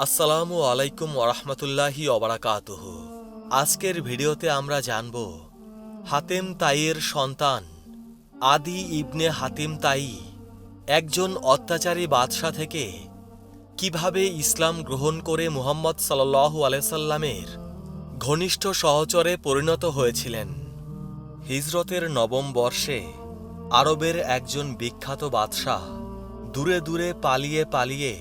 আসসালামু আলাইকুম ওরহমতুল্লাহি অবরাকাতুহ আজকের ভিডিওতে আমরা জানব হাতেম তাইয়ের সন্তান আদি ইবনে হাতিম তাই একজন অত্যাচারী বাদশাহ থেকে কীভাবে ইসলাম গ্রহণ করে মুহাম্মদ সাল্লাল্লাহু আলাইসাল্লামের ঘনিষ্ঠ সহচরে পরিণত হয়েছিলেন। হিজরতের নবম বর্ষে আরবের একজন বিখ্যাত বাদশাহ দূরে দূরে পালিয়ে পালিয়ে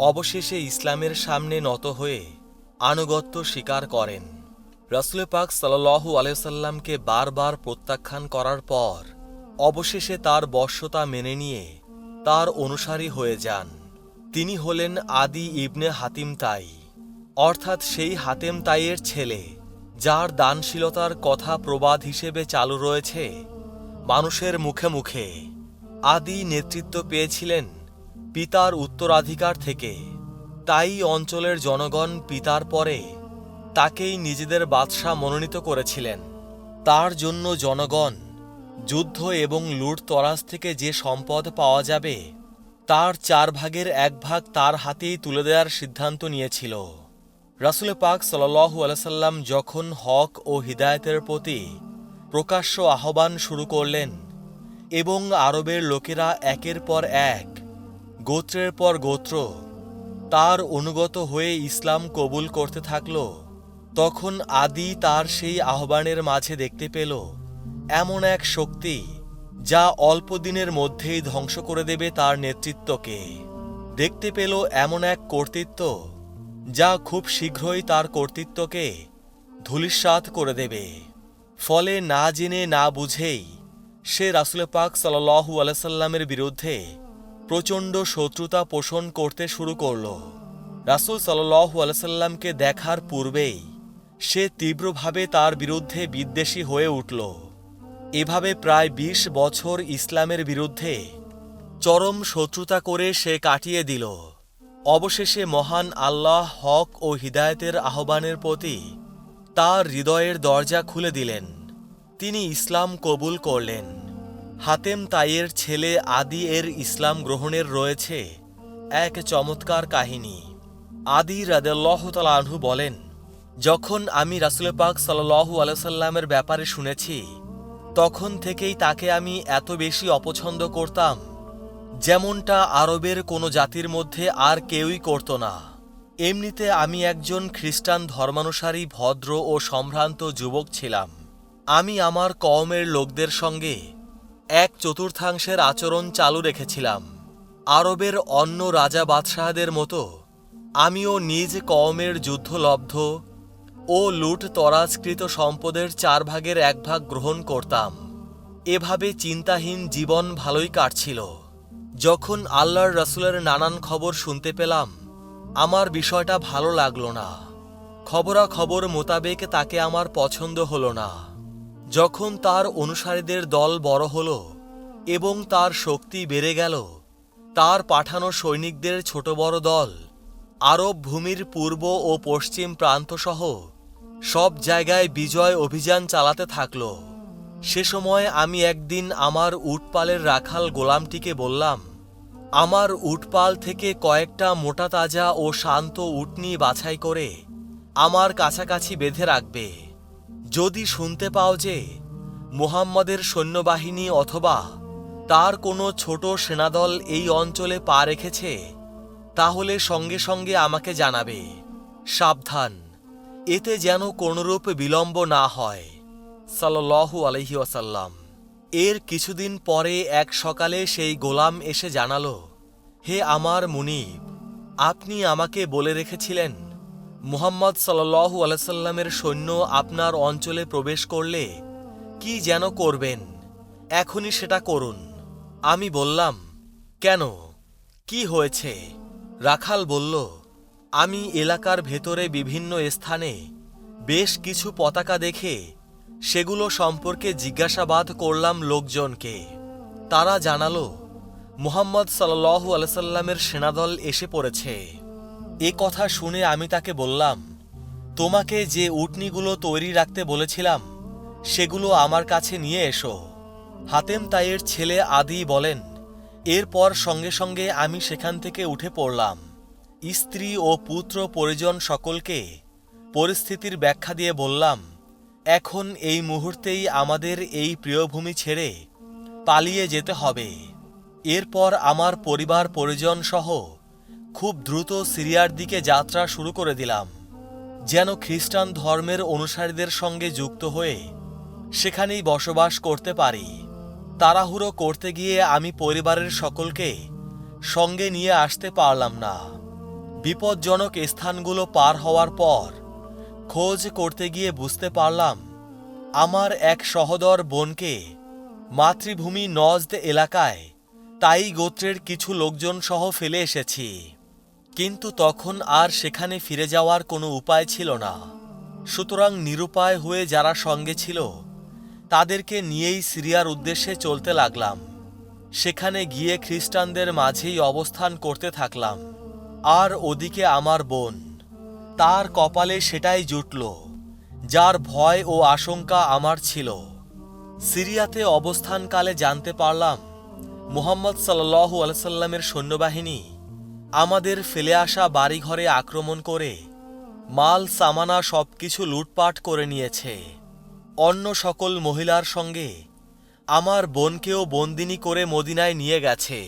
অবশেষে ইসলামের সামনে নত হয়ে আনুগত্য স্বীকার করেন। রসুল পাক সাল্লু আলাইসাল্লামকে বারবার প্রত্যাখ্যান করার পর অবশেষে তার বশ্যতা মেনে নিয়ে তার অনুসারী হয়ে যান। তিনি হলেন আদি ইবনে হাতিম তাই। অর্থাৎ সেই হাতেম তাইয়ের ছেলে, যার দানশীলতার কথা প্রবাদ হিসেবে চালু রয়েছে, মানুষের মুখে মুখে আদি নেতৃত্ব পেয়েছিলেন পিতার উত্তরাধিকার থেকে। তাই অঞ্চলের জনগণ পিতার পরে তাকেই নিজেদের বাদশাহ মনোনীত করেছিলেন। তার জন্য জনগণ যুদ্ধ এবং লুটতরাজ থেকে যে সম্পদ পাওয়া যাবে, তার চার ভাগের এক ভাগ তার হাতেই তুলে দেওয়ার সিদ্ধান্ত নিয়েছিল। রাসুল পাক সাল্লাহু আলসাল্লাম যখন হক ও হিদায়তের প্রতি প্রকাশ্য আহ্বান শুরু করলেন এবং আরবের লোকেরা একের পর এক গোত্রের পর গোত্র তার অনুগত হয়ে ইসলাম কবুল করতে থাকল, তখন আদি তার সেই আহ্বানের মাঝে দেখতে পেল এমন এক শক্তি যা অল্প দিনের মধ্যেই ধ্বংস করে দেবে তার নেতৃত্বকে। দেখতে পেল এমন এক কর্তৃত্ব যা খুব শীঘ্রই তার কর্তৃত্বকে ধূলিসাৎ করে দেবে। ফলে না জেনে না বুঝেই সে রাসুল পাক সাল্লু বিরুদ্ধে প্রচণ্ড শত্রুতা পোষণ করতে শুরু করল। রাসুল সাল্লু আলাইসাল্লামকে দেখার পূর্বেই সে তীব্রভাবে তার বিরুদ্ধে বিদ্বেষী হয়ে উঠল। এভাবে প্রায় ২০ বছর ইসলামের বিরুদ্ধে চরম শত্রুতা করে সে কাটিয়ে দিল। অবশেষে মহান আল্লাহ হক ও হিদায়তের আহ্বানের প্রতি তার হৃদয়ের দরজা খুলে দিলেন। তিনি ইসলাম কবুল করলেন। হাতেম তাইয়ের ছেলে আদি এর ইসলাম গ্রহণের রয়েছে এক চমৎকার কাহিনী। আদি রাদেল্লাহ আনহু বলেন, যখন আমি রাসুল পাক সাল্লু আলসাল্লামের ব্যাপারে শুনেছি, তখন থেকেই তাকে আমি এত বেশি অপছন্দ করতাম, যেমনটা আরবের কোনো জাতির মধ্যে আর কেউই করত না। এমনিতে আমি একজন খ্রিস্টান ধর্মানুসারী, ভদ্র ও সম্ভ্রান্ত যুবক ছিলাম। আমি আমার কওমের লোকদের সঙ্গে এক চতুর্থাংশের আচরণ চালু রেখেছিলাম। আরবের অন্য রাজা বাদশাহদের মতো আমিও নিজ কওমের যুদ্ধলব্ধ ও লুট তরাজকৃত সম্পদের চার ভাগের এক ভাগ গ্রহণ করতাম। এভাবে চিন্তাহীন জীবন ভালোই কাটছিল। যখন আল্লাহর রসুলের নানান খবর শুনতে পেলাম, আমার বিষয়টা ভালো লাগল না। খবরাখবর মোতাবেক তাকে আমার পছন্দ হলো না। যখন তার অনুসারীদের দল বড় হল এবং তার শক্তি বেড়ে গেল, তার পাঠানো সৈনিকদের ছোট বড় দল, আরব ভূমির পূর্ব ও পশ্চিম প্রান্তসহ সব জায়গায় বিজয় অভিযান চালাতে থাকল। সে সময় আমি একদিন আমার উটপালের রাখাল গোলামটিকে বললাম, আমার উটপাল থেকে কয়েকটা মোটা তাজা ও শান্ত উটনি বাছাই করে আমার কাছাকাছি বেঁধে রাখবে। যদি শুনতে পাও যে মুহাম্মদের সৈন্যবাহিনী অথবা তার কোনো ছোট সেনাদল এই অঞ্চলে পা রেখেছে, তাহলে সঙ্গে সঙ্গে আমাকে জানাবে। সাবধান, এতে যেন কোনরূপ বিলম্ব না হয়। সাল্লু আলহি ওয়াসাল্লাম। এর কিছুদিন পরে এক সকালে সেই গোলাম এসে জানালো, হে আমার মুনিব, আপনি আমাকে বলে রেখেছিলেন মুহাম্মদ সাল্লু আলাইসাল্লামের সৈন্য আপনার অঞ্চলে প্রবেশ করলে কি যেন করবেন? এখনই সেটা করুন। আমি বললাম, কেন? কি হয়েছে? রাখাল বলল, আমি এলাকার ভেতরে বিভিন্ন স্থানে বেশ কিছু পতাকা দেখে সেগুলো সম্পর্কে জিজ্ঞাসাবাদ করলাম লোকজনকে। তারা জানালো, মুহাম্মদ সাল্লু আলসাল্লামের সেনাদল এসে পড়েছে। এ কথা শুনে আমি তাকে বললাম, তোমাকে যে উটনিগুলো তৈরি রাখতে বলেছিলাম, সেগুলো আমার কাছে নিয়ে এসো। হাতেম তাইয়ের ছেলে আদি বলেন, এরপর সঙ্গে সঙ্গে আমি সেখান থেকে উঠে পড়লাম। স্ত্রী ও পুত্র পরিজন সকলকে পরিস্থিতির ব্যাখ্যা দিয়ে বললাম, এখন এই মুহূর্তেই আমাদের এই প্রিয়ভূমি ছেড়ে পালিয়ে যেতে হবে। এরপর আমার পরিবার পরিজন সহ খুব দ্রুত সিরিয়ার দিকে যাত্রা শুরু করে দিলাম, যেন খ্রিস্টান ধর্মের অনুসারীদের সঙ্গে যুক্ত হয়ে সেখানেই বসবাস করতে পারি। তাড়াহুড়ো করতে গিয়ে আমি পরিবারের সকলকে সঙ্গে নিয়ে আসতে পারলাম না। বিপজ্জনক স্থানগুলো পার হওয়ার পর খোঁজ করতে গিয়ে বুঝতে পারলাম, আমার এক সহদর বোনকে মাতৃভূমি নজদ এলাকায় তাই গোত্রের কিছু লোকজন সহ ফেলে এসেছি। কিন্তু তখন আর সেখানে ফিরে যাওয়ার কোনো উপায় ছিল না। সুতরাং নিরুপায় হয়ে যারা সঙ্গে ছিল, তাদেরকে নিয়েই সিরিয়ার উদ্দেশ্যে চলতে লাগলাম। সেখানে গিয়ে খ্রিস্টানদের মাঝেই অবস্থান করতে থাকলাম। আর ওদিকে আমার বোন, তার কপালে সেটাই জুটল, যার ভয় ও আশঙ্কা আমার ছিল। সিরিয়াতে অবস্থানকালে জানতে পারলাম, মুহাম্মদ সাল্লাল্লাহু আলসাল্লামের সৈন্যবাহিনী আমাদের ফেলে আসা বাড়িঘরে আক্রমণ করে মাল, সামানা সব কিছু লুটপাট করে নিয়েছে। অন্য সকল মহিলার সঙ্গে আমার বোনকেও বন্দিনী করে মদিনায় নিয়ে গেছে।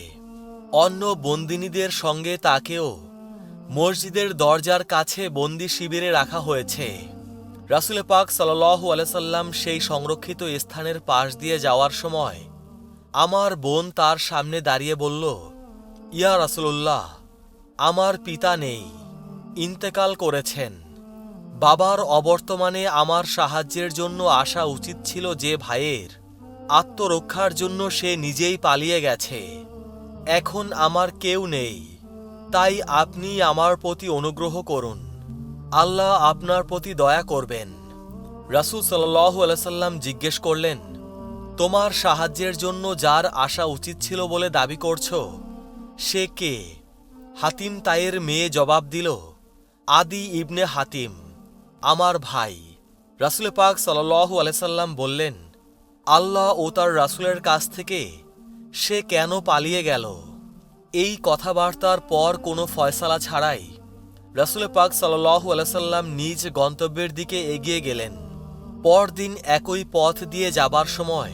অন্য বন্দিনীদের সঙ্গে তাকেও মসজিদের দরজার কাছে বন্দি শিবিরে রাখা হয়েছে। রাসুল পাক সাল্লাহু আলসাল্লাম সেই সংরক্ষিত স্থানের পাশ দিয়ে যাওয়ার সময় আমার বোন তার সামনে দাঁড়িয়ে বলল, ইয়া রাসুলুল্লাহ আমার পিতা নেই, ইন্তেকাল করেছেন। বাবার অবর্তমানে আমার সাহায্যের জন্য আসা উচিত ছিল যে ভাইয়ের আত্মরক্ষার জন্য সে নিজেই পালিয়ে গেছে। এখন আমার কেউ নেই, তাই আপনি আমার প্রতি অনুগ্রহ করুন। আল্লাহ আপনার প্রতি দয়া করবেন। রাসুল সাল্লাহ আলাইসাল্লাম জিজ্ঞেস করলেন, তোমার সাহায্যের জন্য যার আসা উচিত ছিল বলে দাবি করছ, সে কে? হাতিম তাইয়ের মেয়ে জবাব দিল, আদি ইবনে হাতিম, আমার ভাই। রাসুল পাক সাল্লাহু আলাইসাল্লাম বললেন, আল্লাহ ও তার রাসুলের কাছ থেকে সে কেন পালিয়ে গেল? এই কথাবার্তার পর কোনো ফয়সালা ছাড়াই রাসুল পাক সাল্লাহু আলাইসাল্লাম নিজ গন্তব্যের দিকে এগিয়ে গেলেন। পরদিন একই পথ দিয়ে যাবার সময়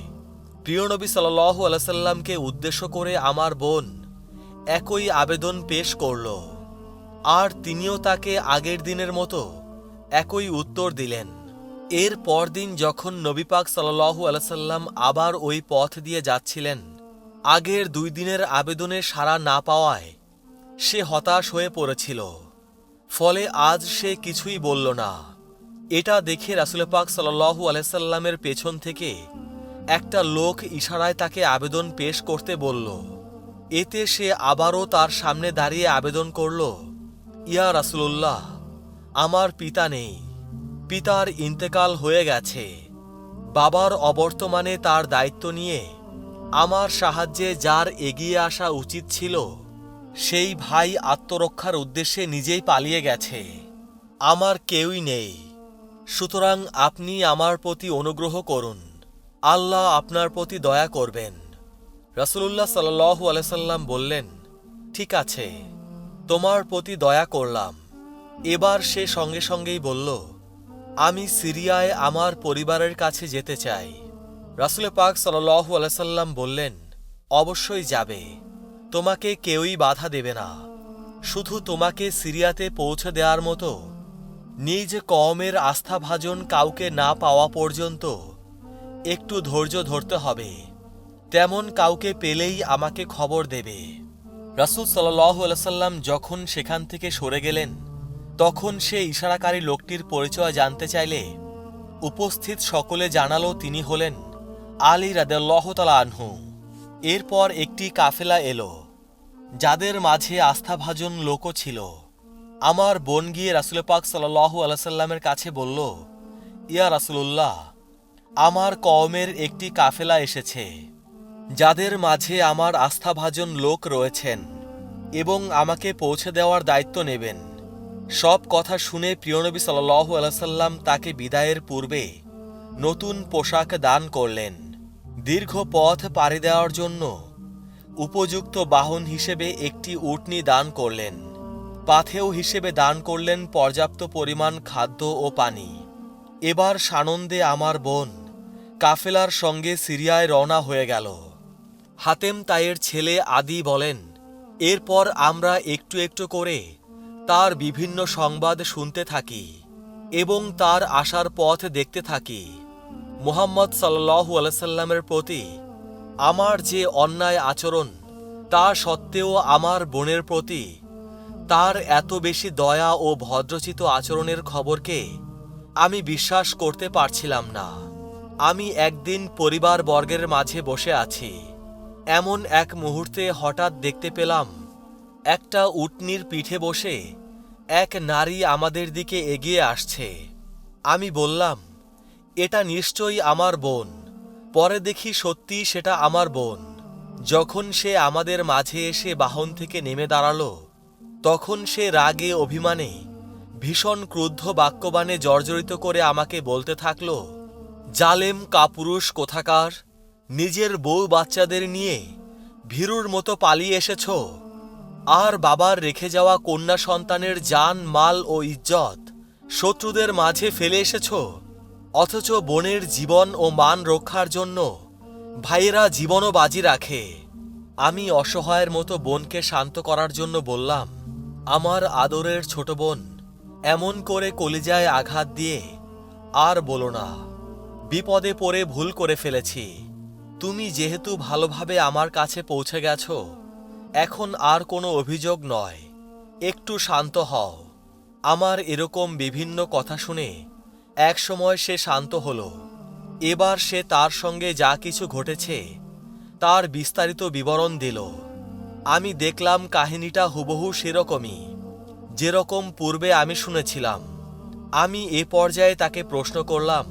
প্রিয়নবী সাল্লাহু আলাইসাল্লামকে উদ্দেশ্য করে আমার বোন একই আবেদন পেশ করল। আর তিনিও তাকে আগের দিনের মতো একই উত্তর দিলেন। এর পরদিন যখন নবী পাক সাল্লাহু আলাইসাল্লাম আবার ওই পথ দিয়ে যাচ্ছিলেন, আগের দুই দিনের আবেদনে সাড়া না পাওয়ায় সে হতাশ হয়ে পড়েছিল। ফলে আজ সে কিছুই বলল না। এটা দেখে রাসুল পাক সাল্লাহু আলাইসাল্লামের পেছন থেকে একটা লোক ইশারায় তাকে আবেদন পেশ করতে বলল। এতে সে আবারও তার সামনে দাঁড়িয়ে আবেদন করল, ইয়া রাসুলুল্লাহ, আমার পিতা নেই। পিতার ইন্তেকাল হয়ে গেছে। বাবার অবর্তমানে তার দায়িত্ব নিয়ে আমার সাহায্যে যার এগিয়ে আসা উচিত ছিল, সেই ভাই আত্মরক্ষার উদ্দেশ্যে নিজেই পালিয়ে গেছে। আমার কেউই নেই। সুতরাং আপনি আমার প্রতি অনুগ্রহ করুন। আল্লাহ আপনার প্রতি দয়া করবেন। রসুল্লাহ সাল্লু আলাইসাল্লাম বললেন, ঠিক আছে, তোমার প্রতি দয়া করলাম। এবার সে সঙ্গে সঙ্গেই বলল, আমি সিরিয়ায় আমার পরিবারের কাছে যেতে চাই। রাসুল পাক সাল্লু আলাইসাল্লাম বললেন, অবশ্যই যাবে। তোমাকে কেউই বাধা দেবে না। শুধু তোমাকে সিরিয়াতে পৌঁছে দেওয়ার মতো। নিজ কমের আস্থাভাজন কাউকে না পাওয়া পর্যন্ত একটু ধৈর্য ধরতে হবে। তেমন কাউকে পেলেই আমাকে খবর দেবে। রাসুল সাল্লাম যখন সেখান থেকে সরে গেলেন, তখন সে ইশারাকারী লোকটির পরিচয় জানতে চাইলে উপস্থিত সকলে জানালো তিনি হলেন আলী রাদেল্লাহতালা আনহু। এরপর একটি কাফেলা এলো, যাদের মাঝে আস্থাভাজন লোকও ছিল। আমার বোন গিয়ে রাসুল পাক সাল্লাহু আলাইসাল্লামের কাছে বলল, ইয়া রাসুলুল্লাহ, আমার কওমের একটি কাফেলা এসেছে। যাদের মাঝে আমার আস্থাভাজন লোক রয়েছেন এবং আমাকে পৌঁছে দেওয়ার দায়িত্ব নেবেন। সব কথা শুনে প্রিয়নবী সাল্লাহু আলাইসাল্লাম তাকে বিদায়ের পূর্বে নতুন পোশাক দান করলেন। দীর্ঘ পথ পাড়ি দেওয়ার জন্য উপযুক্ত বাহন হিসেবে একটি উটনি দান করলেন। পাথেও হিসেবে দান করলেন পর্যাপ্ত পরিমাণ খাদ্য ও পানি। এবার সানন্দে আমার বোন কাফেলার সঙ্গে সিরিয়ায় রওনা হয়ে গেল। হাতেম তাইয়ের ছেলে আদি বলেন, এরপর আমরা একটু একটু করে তার বিভিন্ন সংবাদ শুনতে থাকি এবং তার আসার পথ দেখতে থাকি। মুহাম্মদ সাল্লাহু আলাইসাল্লামের প্রতি আমার যে অন্যায় আচরণ, তা সত্ত্বেও আমার বোনের প্রতি তার এত বেশি দয়া ও ভদ্রচিত আচরণের খবরকে আমি বিশ্বাস করতে পারছিলাম না। আমি একদিন পরিবার বর্গের মাঝে বসে আছি। এমন এক মুহূর্তে হঠাৎ দেখতে পেলাম, একটা উটনির পিঠে বসে এক নারী আমাদের দিকে এগিয়ে আসছে। আমি বললাম, এটা নিশ্চয়ই আমার বোন। পরে দেখি সত্যি সেটা আমার বোন। যখন সে আমাদের মাঝে এসে বাহন থেকে নেমে দাঁড়াল, তখন সে রাগে অভিমানে, ভীষণ ক্রুদ্ধ বাক্যবাণে জর্জরিত করে আমাকে বলতে থাকল, জালেম কাপুরুষ কোথাকার? নিজের বউ বাচ্চাদের নিয়ে ভীরুর মতো পালিয়ে এসেছ। আর বাবার রেখে যাওয়া কন্যা সন্তানের জান, মাল ও ইজ্জত শত্রুদের মাঝে ফেলে এসেছ। অথচ বোনের জীবন ও মান রক্ষার জন্য ভাইয়েরা জীবনও বাজি রাখে। আমি অসহায়ের মতো বোনকে শান্ত করার জন্য বললাম, আমার আদরের ছোট বোন, এমন করে কলিজায় আঘাত দিয়ে আর বলো না। বিপদে পড়ে ভুল করে ফেলেছি। তুমি যেহেতু ভালোভাবে আমার কাছে পৌঁছে গেছো, এখন আর কোনো অভিযোগ নয়। একটু শান্ত হও। আমার এরকম বিভিন্ন কথা শুনে একসময় সে শান্ত হলো। এবার সে তার সঙ্গে যা কিছু ঘটেছে, তার বিস্তারিত বিবরণ দিল। আমি দেখলাম কাহিনীটা হুবহু সেরকমই। যেরকম পূর্বে আমি শুনেছিলাম। আমি এ পর্যায়ে তাকে প্রশ্ন করলাম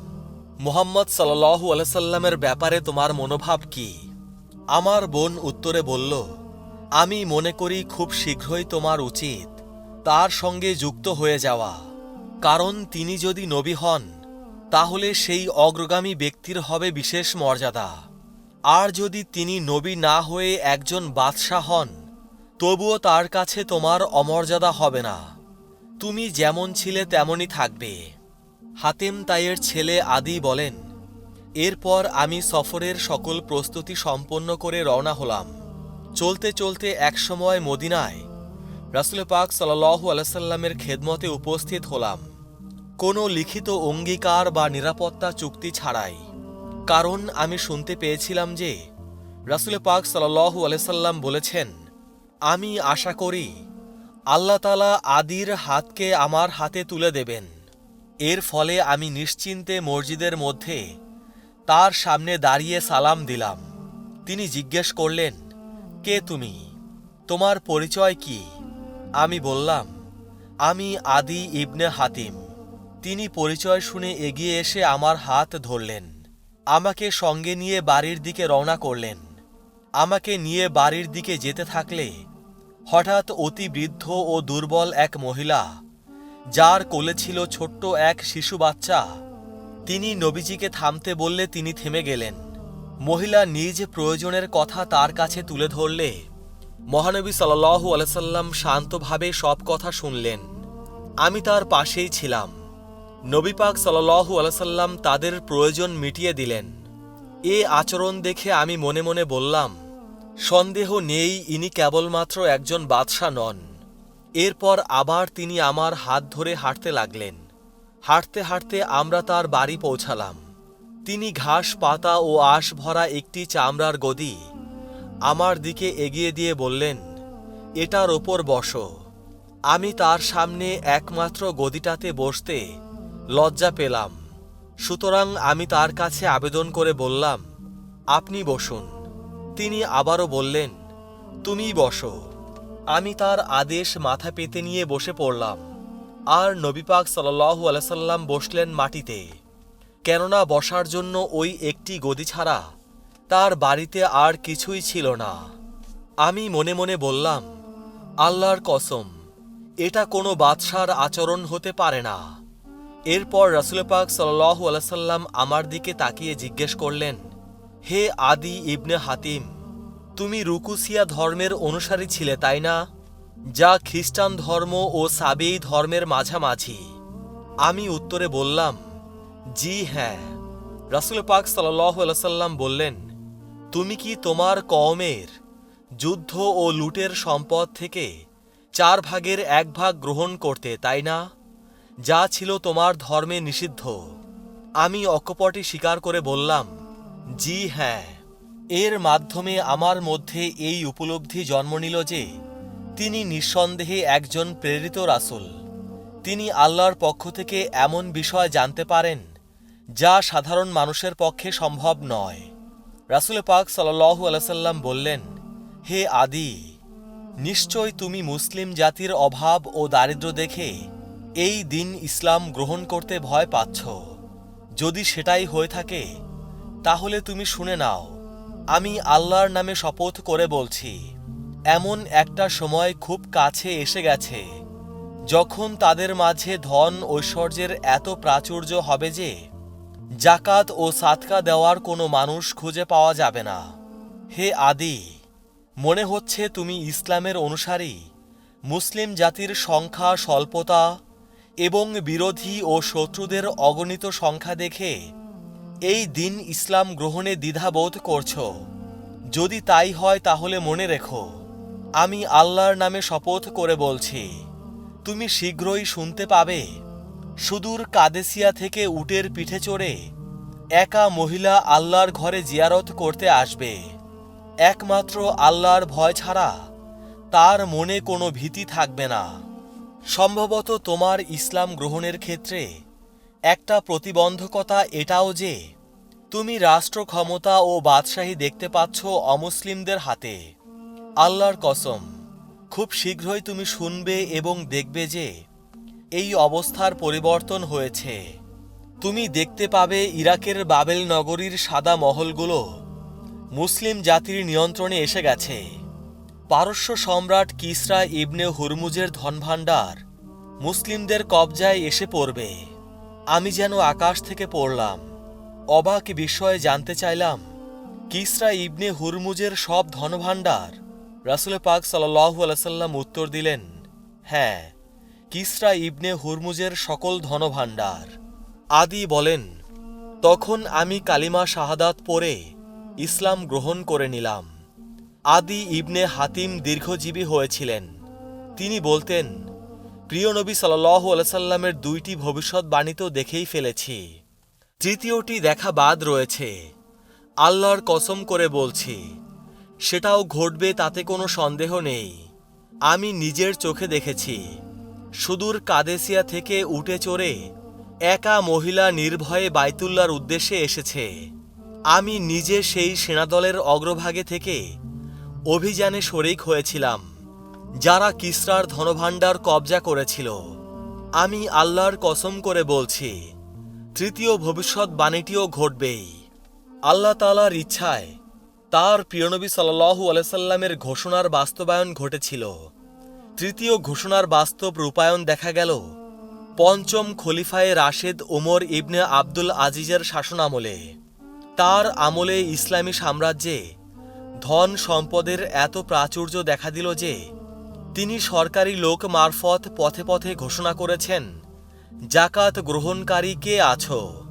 মোহাম্মদ সাল্লাহু আলসাল্লামের ব্যাপারে তোমার মনোভাব কি? আমার বোন উত্তরে বলল, আমি মনে করি খুব শীঘ্রই তোমার উচিত তার সঙ্গে যুক্ত হয়ে যাওয়া। কারণ তিনি যদি নবী হন, তাহলে সেই অগ্রগামী ব্যক্তির হবে বিশেষ মর্যাদা। আর যদি তিনি নবী না হয়ে একজন বাদশাহ হন, তবুও তার কাছে তোমার অমর্যাদা হবে না। তুমি যেমন ছিলে তেমনই থাকবে। হাতেম তাইয়ের ছেলে আদি বলেন, এরপর আমি সফরের সকল প্রস্তুতি সম্পন্ন করে রওনা হলাম। চলতে চলতে একসময় মদিনায় রাসুল পাক সাল্লাহ আলাইসাল্লামের খেদমতে উপস্থিত হলাম। কোনো লিখিত অঙ্গীকার বা নিরাপত্তা চুক্তি ছাড়াই। কারণ আমি শুনতে পেয়েছিলাম যে রাসুল পাক সাল্লাহু আলাইসাল্লাম বলেছেন, আমি আশা করি আল্লাহ তালা আদির হাতকে আমার হাতে তুলে দেবেন। এর ফলে আমি নিশ্চিন্তে মসজিদের মধ্যে তার সামনে দাঁড়িয়ে সালাম দিলাম। তিনি জিজ্ঞেস করলেন, কে তুমি? তোমার পরিচয় কি? আমি বললাম, আমি আদি ইবনে হাতিম। তিনি পরিচয় শুনে এগিয়ে এসে আমার হাত ধরলেন। আমাকে সঙ্গে নিয়ে বাড়ির দিকে রওনা করলেন। আমাকে নিয়ে বাড়ির দিকে যেতে থাকলে হঠাৎ অতি বৃদ্ধ ও দুর্বল এক মহিলা যার কোলে ছিল ছোট্ট এক শিশু বাচ্চা। তিনি নবীজিকে থামতে বললে তিনি থেমে গেলেন। মহিলা নিজ প্রয়োজনের কথা তার কাছে তুলে ধরলে। মহানবী সাল্লাহু আলসাল্লাম শান্তভাবে সব কথা শুনলেন। আমি তার পাশেই ছিলাম। নবী পাক সাল্লাহু আলসাল্লাম তাদের প্রয়োজন মিটিয়ে দিলেন। এ আচরণ দেখে আমি মনে মনে বললাম, সন্দেহ নেই, ইনি কেবলমাত্র একজন বাদশা নন। এরপর আবার তিনি আমার হাত ধরে হাঁটতে লাগলেন। হাঁটতে হাঁটতে আমরা তার বাড়ি পৌঁছালাম। তিনি ঘাস, পাতা ও আশ ভরা একটি চামড়ার গদি আমার দিকে এগিয়ে দিয়ে বললেন, এটার ওপর বসো। আমি তার সামনে একমাত্র গদিটাতে বসতে লজ্জা পেলাম। সুতরাং আমি তার কাছে আবেদন করে বললাম, আপনি বসুন। তিনি আবারও বললেন তুমি বসো। আমি তার আদেশ মাথা পেতে নিয়ে বসে পড়লাম। আর নবীপাক সাল্লাহু আলাইসাল্লাম বসলেন মাটিতে। কেননা বসার জন্য ওই একটি গদি ছাড়া তার বাড়িতে আর কিছুই ছিল না। আমি মনে মনে বললাম, আল্লাহর কসম, এটা কোনো বাদশার আচরণ হতে পারে না। এরপর রাসুল পাক সাল্লাহু আলাইসাল্লাম আমার দিকে তাকিয়ে জিজ্ঞেস করলেন, হে আদি ইবনে হাতিম তুমি রুকুসিয়া ধর্মের অনুসারী ছিলে, তাই না? যা খ্রিস্টান ধর্ম ও সাবেই ধর্মের মাঝামাঝি। আমি উত্তরে বললাম, জি হ্যাঁ। রাসুল পাক সাল্লাম বললেন, তুমি কি তোমার কওমের যুদ্ধ ও লুটের সম্পদ থেকে চার ভাগের এক ভাগ গ্রহণ করতে, তাই না? যা ছিল তোমার ধর্মে নিষিদ্ধ। আমি অকপটে স্বীকার করে বললাম, জি হ্যাঁ। এর মাধ্যমে আমার মধ্যে এই উপলব্ধি জন্ম নিল যে, তিনি নিঃসন্দেহে একজন প্রেরিত রাসূল। তিনি আল্লাহর পক্ষ থেকে এমন বিষয় জানতে পারেন, যা সাধারণ মানুষের পক্ষে সম্ভব নয়। রাসুল পাক সাল্লাল্লাহু আলাইসাল্লাম বললেন, হে আদি, নিশ্চয় তুমি মুসলিম জাতির অভাব ও দারিদ্র্য দেখে এই দিন ইসলাম গ্রহণ করতে ভয় পাচ্ছ। যদি সেটাই হয়ে থাকে, তাহলে তুমি শুনে নাও। আমি আল্লাহর নামে শপথ করে বলছি, এমন একটা সময় খুব কাছে এসে গেছে, যখন তাদের মাঝে ধন ঐশ্বর্যের এত প্রাচুর্য হবে যে, জাকাত ও সাতকা দেওয়ার কোনো মানুষ খুঁজে পাওয়া যাবে না। হে আদি, মনে হচ্ছে তুমি ইসলামের অনুসারী, মুসলিম জাতির সংখ্যা স্বল্পতা এবং বিরোধী ও শত্রুদের অগণিত সংখ্যা দেখে এই দিন ইসলাম গ্রহণে দ্বিধাবোধ করছ। যদি তাই হয় তাহলে মনে রেখো, আমি আল্লাহর নামে শপথ করে বলছি, তুমি শীঘ্রই শুনতে পাবে, সুদূর কাদেসিয়া থেকে উটের পিঠে চড়ে একা মহিলা আল্লাহর ঘরে জিয়ারত করতে আসবে। একমাত্র আল্লাহর ভয় ছাড়া তার মনে কোনো ভীতি থাকবে না। সম্ভবত তোমার ইসলাম গ্রহণের ক্ষেত্রে একটা প্রতিবন্ধকতা এটাও যে, তুমি রাষ্ট্র ক্ষমতা ও বাদশাহী দেখতে পাচ্ছ অমুসলিমদের হাতে। আল্লাহর কসম, খুব শীঘ্রই তুমি শুনবে এবং দেখবে যে, এই অবস্থার পরিবর্তন হয়েছে। তুমি দেখতে পাবে ইরাকের বাবেল নগরীর সাদা মহলগুলো, মুসলিম জাতির নিয়ন্ত্রণে এসে গেছে। পারস্য সম্রাট কিসরা ইবনে হুরমুজের ধনভাণ্ডার, মুসলিমদের কবজায় এসে পড়বে। আমি যেন আকাশ থেকে পড়লাম, অবাক বিষয়ে জানতে চাইলাম, কিসরা ইবনে হুরমুজের সব ধনভাণ্ডার? রাসুল পাক সাল্লাহু আলাইসাল্লাম উত্তর দিলেন হ্যাঁ কিসরা ইবনে হুরমুজের সকল ধনভাণ্ডার। আদি বলেন, তখন আমি কালিমা শাহাদাত পরে ইসলাম গ্রহণ করে নিলাম। আদি ইবনে হাতিম দীর্ঘজীবী হয়েছিলেন। তিনি বলতেন প্রিয় নবী সাল্লাহ আলাইসাল্লামের দুইটি ভবিষ্যৎবাণী তো দেখেই ফেলেছি। তৃতীয়টি দেখা বাদ রয়েছে। আল্লাহর কসম করে বলছি, সেটাও ঘটবে তাতে কোনো সন্দেহ নেই। আমি নিজের চোখে দেখেছি, সুদূর কাদেসিয়া থেকে উঠে চড়ে একা মহিলা নির্ভয়ে বাইতুল্লার উদ্দেশ্যে এসেছে। আমি নিজে সেই সেনাদলের অগ্রভাগে থেকে অভিযানে শরিক হয়েছিলাম। যারা কিসরার ধনভাণ্ডার কবজা করেছিল। আমি আল্লাহর কসম করে বলছি, তৃতীয় ভবিষ্যৎ বাণীটিও ঘটবেই। আল্লাহ তালার ইচ্ছায় তার প্রিয়নবী সাল্লাহু আলাইসাল্লামের ঘোষণার বাস্তবায়ন ঘটেছিল। তৃতীয় ঘোষণার বাস্তব রূপায়ণ দেখা গেল পঞ্চম খলিফায়ে রাশেদ ওমর ইবনে আব্দুল আজিজের শাসনামলে। তার আমলে ইসলামী সাম্রাজ্যে ধন সম্পদের এত প্রাচুর্য দেখা দিল যে তিনি সরকারি লোক মারফত পথে পথে ঘোষণা করেছেন, জাকাত গ্রহণকারী কে আছো?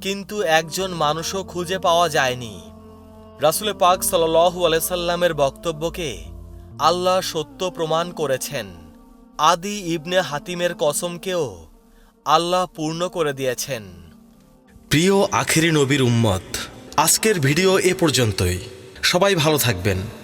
কিন্তু একজন মানুষও খুঁজে পাওয়া যায়নি। রাসুলে পাক সাল্লাহু আলাইসাল্লামের বক্তব্যকে আল্লাহ সত্য প্রমাণ করেছেন। আদি ইবনে হাতিমের কসমকেও আল্লাহ পূর্ণ করে দিয়েছেন। প্রিয় আখেরি নবীর উম্মত, আজকের ভিডিও এ পর্যন্তই। সবাই ভালো থাকবেন।